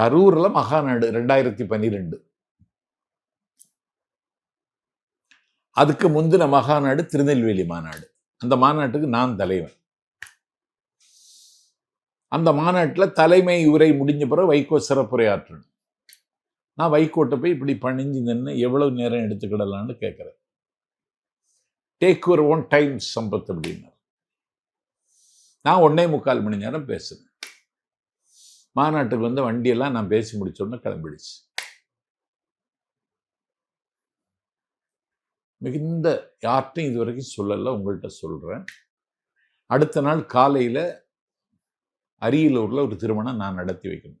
கரூர்ல மகாநாடு ரெண்டாயிரத்தி பன்னிரெண்டு. அதுக்கு முந்தின மகாநாடு திருநெல்வேலி மாநாடு. அந்த மாநாட்டுக்கு நான் தலைவன். அந்த மாநாட்டில் தலைமை உரை முடிஞ்ச பிறகு வைகோ சிறப்புரையாற்றணும். நான் வைகோட்டை போய் இப்படி பணிஞ்சு நின்று எவ்வளவு நேரம் எடுத்துக்கிடலான்னு கேட்குறேன் take your own time Sampath அப்படின்னார். நான் ஒன்னே முக்கால் மணி நேரம் பேசுனேன். மாநாட்டுக்கு வந்து வண்டியெல்லாம் நான் பேசி முடிச்சோன்னே கிளம்பிடுச்சு. மிகுந்த யார்ட்டும் இது வரைக்கும் சொல்லலை உங்கள்கிட்ட சொல்கிறேன் அடுத்த நாள் காலையில் அரியலூரில் ஒரு திருமணம் நான் நடத்தி வைக்கணும்.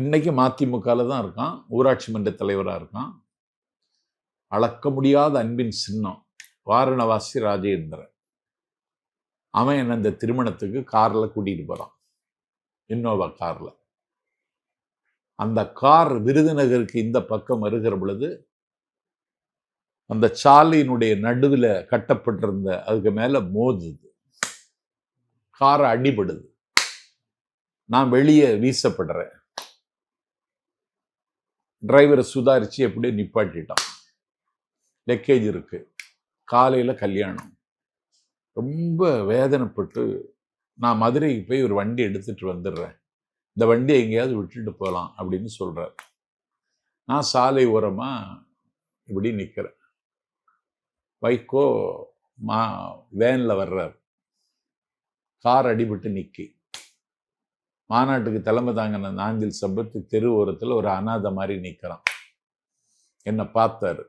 இன்றைக்கி மதிமுகவில் தான் இருக்கான் ஊராட்சி மன்ற தலைவராக இருக்கான். அளக்க முடியாத அன்பின் சின்னம் வாரணவாசி ராஜேந்திரன். அவன் என்ன இந்த திருமணத்துக்கு காரில் கூட்டிகிட்டு போகிறான் இன்னோவா காரில். அந்த கார் விருதுநகருக்கு இந்த பக்கம் வருகிற பொழுது அந்த சாலையினுடைய நடுவில் கட்டப்பட்டிருந்த அதுக்கு மேலே மோதுது. காரை அடிபடுது. நான் வெளியே வீசப்படுறேன். டிரைவரை சுதாரித்து எப்படியோ நிப்பாட்டிட்டான். லெக்கேஜ் இருக்கு. காலையில் கல்யாணம். ரொம்ப வேதனைப்பட்டு நான் மதுரைக்கு போய் ஒரு வண்டி எடுத்துகிட்டு வந்துடுறேன். இந்த வண்டியை எங்கேயாவது விட்டுட்டு போகலாம் அப்படின்னு சொல்கிறார் நான் சாலை ஓரமாக இப்படி நிற்கிறேன் வைகோ மா வேனில் வர்றார். கார் அடிபட்டு நிற்கி மாநாட்டுக்கு தலைமை தாங்கின நாஞ்சில் சம்பத்து தெரு ஓரத்தில் ஒரு அனாதை மாதிரி நிற்கிறான் என்னை பார்த்தாரு.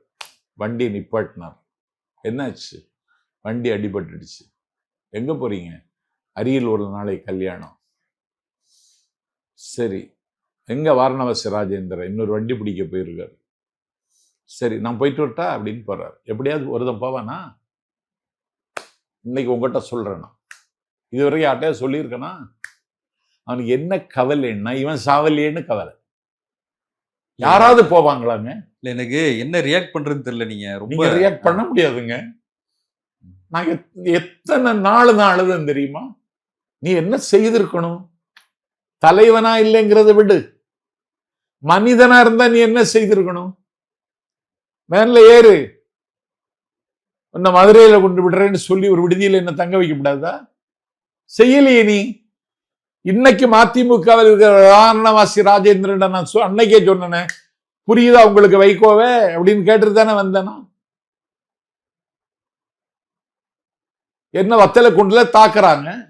வண்டி நிப்பாட்டினார். என்னாச்சு? வண்டி அடிபட்டுடுச்சு. எங்கே போகிறீங்க போறீங்க அரியலூர்ல நாளை கல்யாணம். சரி. எங்க வாரணவாசி ராஜேந்திரன் இன்னொரு வண்டி பிடிக்க போயிருக்காரு. சரி நான் போயிட்டு வரட்டா? அப்படின்னு போறாரு. எப்படியாவது ஒருதம் போவானா? இன்னைக்கு உங்ககிட்ட சொல்றேன் நான். இதுவரைக்கும் யார்கிட்டயா சொல்லியிருக்கேனா? அவனுக்கு என்ன கவலைன்னா இவன் சாவலியேன்னு கவலை. யாராவது போவாங்களாங்க? இல்ல எனக்கு என்ன ரியாக்ட் பண்றதுன்னு தெரியல நீங்க. ரொம்ப ரியாக்ட் பண்ண முடியாதுங்க. நான் எத்- எத்தனை நாள் தான் அழுதேன் தெரியுமா? நீ என்ன செய்திருக்கணும்? தலைவனா இல்லைங்கிறத விடு. மனிதனா இருந்தா நீ என்ன செய்திருக்கணும்? வேன்ல ஏறு. உன்னை மதுரையில கொண்டு விடுறேன்னு சொல்லி ஒரு விடுதியில் என்ன தங்க வைக்க கூடாதா? செய்யலையே நீ. இன்னைக்கு மதிமுகவில் இருக்கிற வாரணவாசி ராஜேந்திரன் நான் சொ- அன்னைக்கே சொன்னேனே. புரியுதா உங்களுக்கு வைகோவே? அப்படின்னு கேட்டுட்டு தானே வந்தேனா? என்ன வத்தலை குண்டுல தாக்குறாங்க?